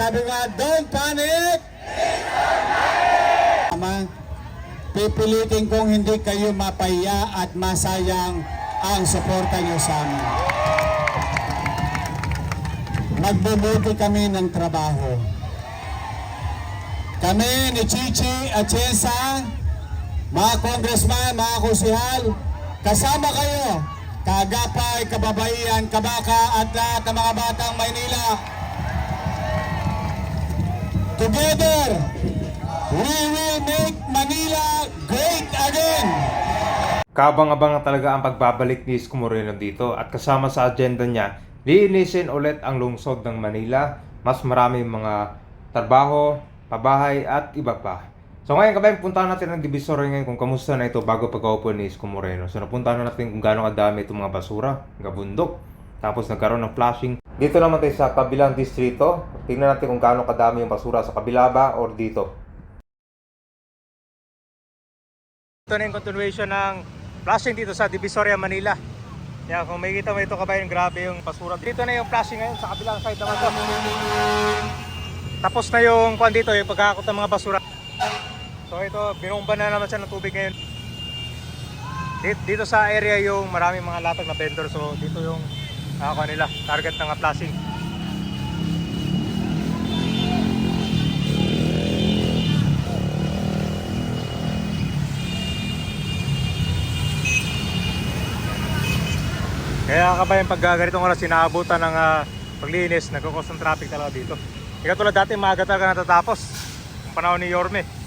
Sabi nga, don't panic! Ama, pipilitin kong hindi kayo mapahiya at masayang ang suporta niyo sa amin. Magbubuti kami ng trabaho. Kami ni Chichi at Chesa, mga congressman, mga kusihal, kasama kayo, kagapay, kababaihan, kabaka at lahat ng mga batang Maynila. Together, we will make Manila great again. Kabang-abang talaga ang pagbabalik ni Isko Moreno dito at kasama sa agenda niya, liinisin ulit ang lungsod ng Manila, mas maraming mga trabaho, pabahay at iba pa. So ngayon kabay, puntahan natin ang Divisoria ngayon kung kamusta na ito bago pagkaupo ni Isko Moreno. So napuntahan na natin kung gaano kadami itong mga basura, mga bundok. Tapos nagkaroon ng flashing. Dito naman tayo sa kabilang distrito. Tingnan natin kung gaano kadami yung basura sa kabila ba or dito. Ito na yung continuation ng flashing dito sa Divisoria, Manila. Kaya kung makikita mo ito kabayan, grabe yung basura. Dito na yung flashing ngayon sa kabilang side naman. Tapos na yung kwan dito, yung pagkakot ng mga basura. So ito, binomba na naman siya ng tubig ngayon. Dito, dito sa area yung maraming mga latag na vendor. So dito yung uh, nila, target ng flashing. Kaya kabayan pag uh, ganitong oras sinaabutan ng ah, paglinis, nagkakos ng traffic talaga dito. Ikaw tulad dati maaga talaga natatapos. Ang panahon ni Yorme.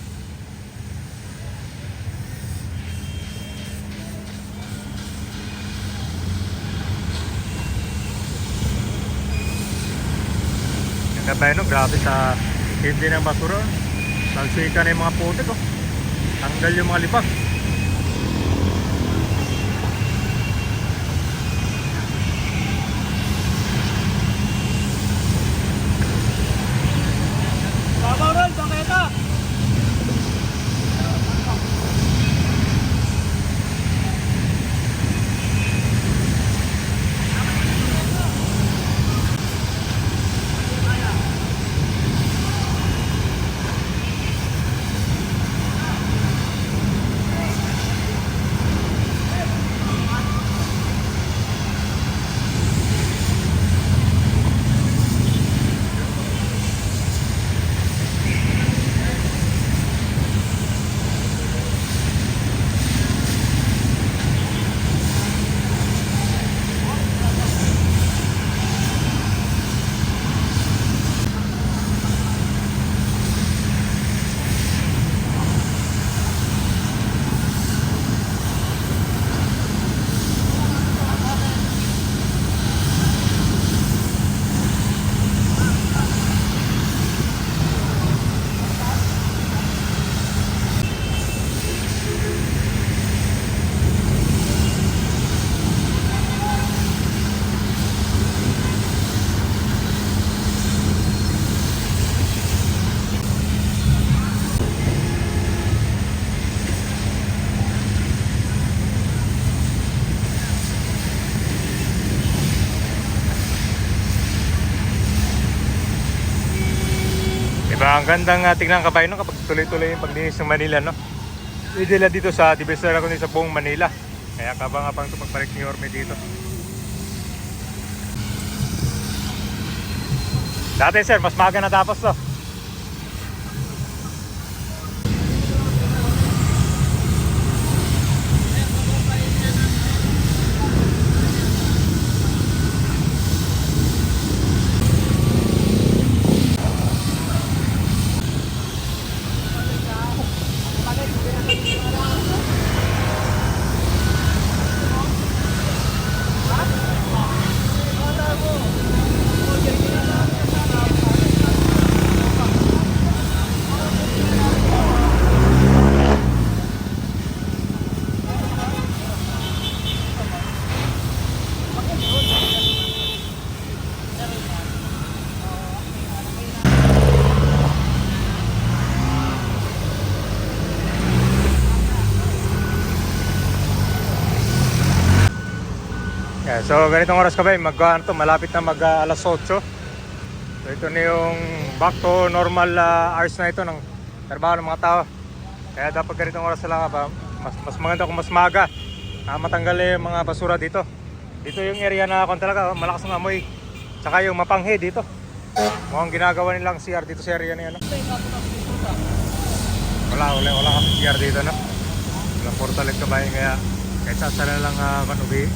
Kabayan no, grabe sa hindi ng basura. Nagsika na yung mga putik oh. Tanggal yung mga lipak. Ang gandang uh, tingnan kabayan no, kapag tuloy-tuloy yung paglinis ng Manila, no? Idila dito sa Divisoria kundi sa buong Manila. Kaya kabang-abang ito pagbalik ni Yorme dito. Dati sir, mas maga natapos to. So ito na yung back to normal ah, hours na ito ng trabaho ng mga tao. Kaya dapat ganitong oras na lang ba, mas, mas maganda kung mas maga na matanggal yung mga basura dito. Dito yung area na kung talaga oh, malakas ng amoy. Tsaka yung mapanghe dito. Mukhang ginagawa nilang CR dito sa area na yan. No? Wala, wala, wala kasi CR dito. No? Walang portal ito ba kaya kahit saan na lang uh, manubi.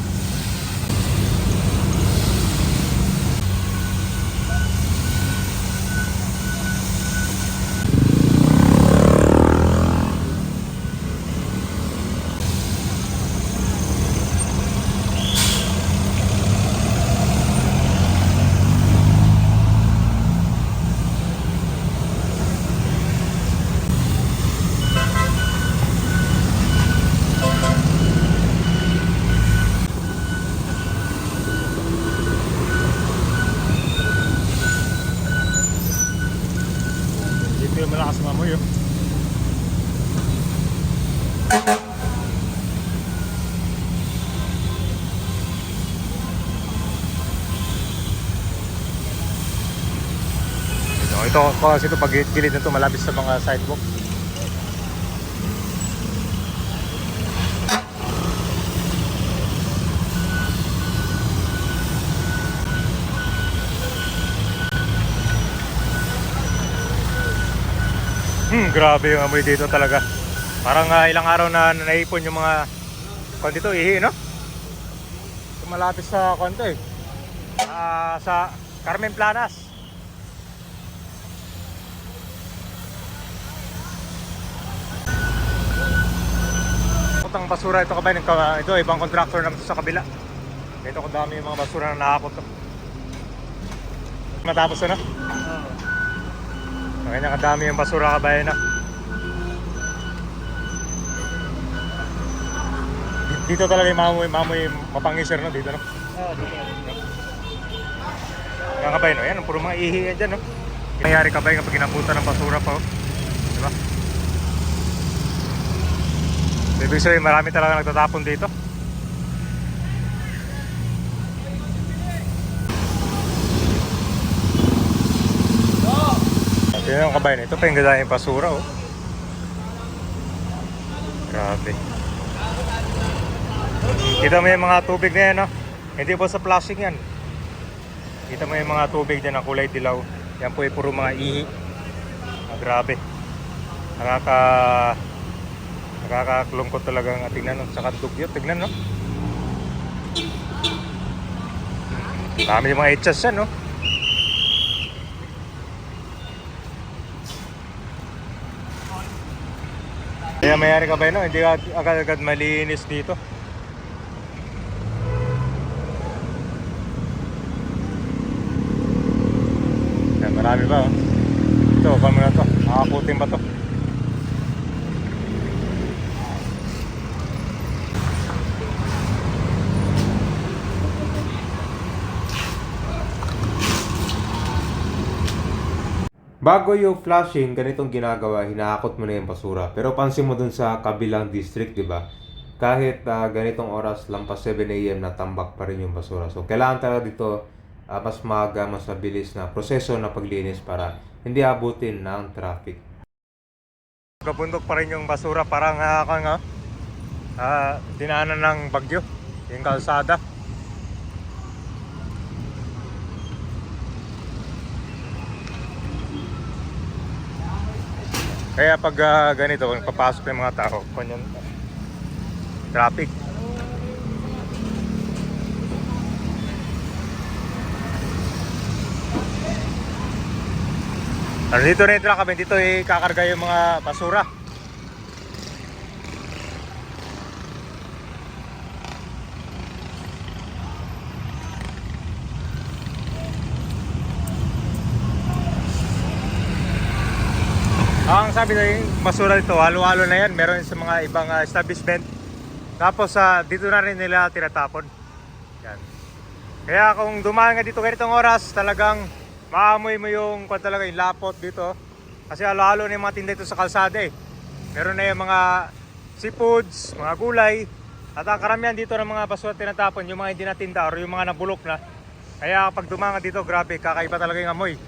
Dito yung malakas ng amoy. Oh. Ito, kasi ito pag gilid nito malapit sa mga sidewalk. Hmm, grabe yung amoy dito talaga. Parang ah, ilang araw na naipon yung mga kwan dito, ihi, no? Malapit sa kwan to eh. Ah, sa Carmen Planas. Putang basura ito kabay ng ito ibang contractor naman sa kabila. Ito kung dami yung mga basura na nakakot to. Matapos na. Kanya kadami yung basura kabayan na. Dito talaga yung mamoy, mamoy mapangisir no dito no. Oo, dito. Mga kabayan no, yan puro mga ihi yan dyan no. Nangyari kabayan kapag inabutan ng basura pa oh. Ibig sabihin marami talaga nagtatapon dito. Tingnan yung kabayan, ito pa yung ganda yung basura oh. Grabe. Kita mo yung mga tubig na yan, no? Hindi po sa flashing yan. Kita mo yung mga tubig dyan na kulay dilaw. Yan po ay puro mga ihi. Ah, grabe. Nakaka... Nakakaklungkot talaga ang tingnan, no? Saka dugyot, tignan, no? Dami yung mga echas yan, no? Kaya mayari ka ba no? Hindi agad-agad malinis dito. Yan, marami ba oh. Ito, paano na to? Makaputing ba to? Bago yung flushing, ganitong ginagawa, hinahakot mo na yung basura. Pero pansin mo dun sa kabilang district, di ba? Kahit ah, ganitong oras, lampas 7 a.m. na tambak pa rin yung basura. So, kailangan talaga dito ah, mas maga, mas mabilis na proseso na paglinis para hindi abutin ng traffic. Kabundok pa rin yung basura, parang uh, kang uh, dinaanan ng bagyo, yung kalsada. Kaya pag ah, ganito, kung papasok yung mga tao, kanyan traffic. Ano dito rin truck kami, dito ikakarga yung mga basura. Ang sabi na yung basura dito, halo-halo na yan. Meron sa mga ibang ah, establishment. Tapos sa dito na rin nila tinatapon. Yan. Kaya kung dumaan ka dito ganitong oras, talagang maamoy mo yung kung talaga yung lapot dito. Kasi halo-halo na yung mga tinda dito sa kalsada eh. Meron na yung mga seafoods, mga gulay. At ang karamihan dito ng mga basura tinatapon, yung mga hindi natinda or yung mga nabulok na. Kaya pag dumaan ka dito, grabe, kakaiba talaga yung amoy.